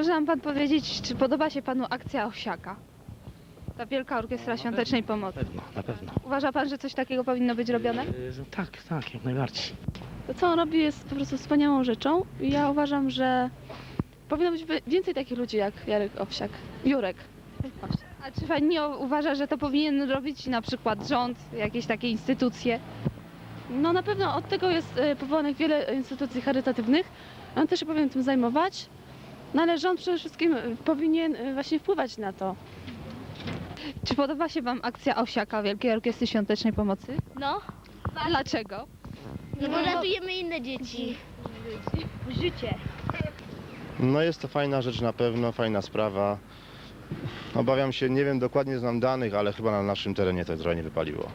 Może nam pan powiedzieć, czy podoba się panu akcja Osiaka? Ta Wielka Orkiestra Świątecznej Na Pomocy. pewno, na pewno. Uważa pan, że coś takiego powinno być robione? Yy, tak, tak, jak najbardziej. To, co on robi, jest po prostu wspaniałą rzeczą i ja uważam, że powinno być wi- więcej takich ludzi jak Jarek Owsiak. Jurek. A czy pani nie uważa, że to powinien robić na przykład rząd, jakieś takie instytucje? No na pewno od tego jest e, powołanych wiele instytucji charytatywnych. On też się powinien tym zajmować. No ale rząd przede wszystkim e, powinien e, właśnie wpływać na to. Czy podoba się wam akcja Osiaka Wielkiej Orkiestry Świątecznej Pomocy? No, Dlaczego? no bo ratujemy inne dzieci. Życie. No jest to fajna rzecz na pewno, fajna sprawa. Obawiam się, nie wiem dokładnie znam danych, ale chyba na naszym terenie to trochę nie wypaliło.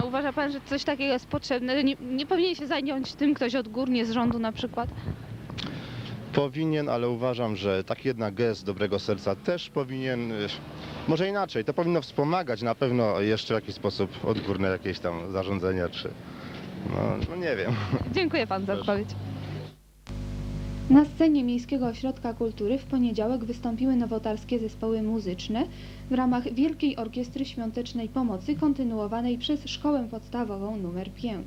A uważa pan, że coś takiego jest potrzebne? Nie, nie powinien się zająć tym ktoś odgórnie z rządu na przykład? Powinien, ale uważam, że taki jednak gest dobrego serca też powinien, może inaczej, to powinno wspomagać na pewno jeszcze w jakiś sposób odgórne jakieś tam zarządzenia, czy no, no nie wiem. Dziękuję pan za Proszę. odpowiedź. Na scenie Miejskiego Ośrodka Kultury w poniedziałek wystąpiły nowotarskie zespoły muzyczne w ramach Wielkiej Orkiestry Świątecznej Pomocy kontynuowanej przez Szkołę Podstawową nr 5.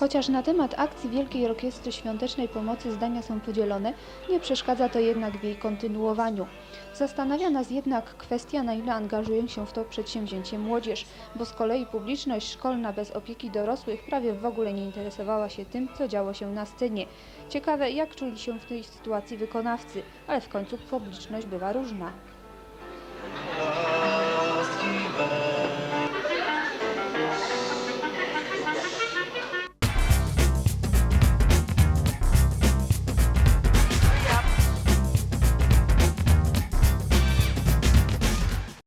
Chociaż na temat akcji Wielkiej Orkiestry Świątecznej Pomocy zdania są podzielone, nie przeszkadza to jednak w jej kontynuowaniu. Zastanawia nas jednak kwestia, na ile angażuje się w to przedsięwzięcie młodzież, bo z kolei publiczność szkolna bez opieki dorosłych prawie w ogóle nie interesowała się tym, co działo się na scenie. Ciekawe, jak czuli się w tej sytuacji wykonawcy, ale w końcu publiczność bywa różna.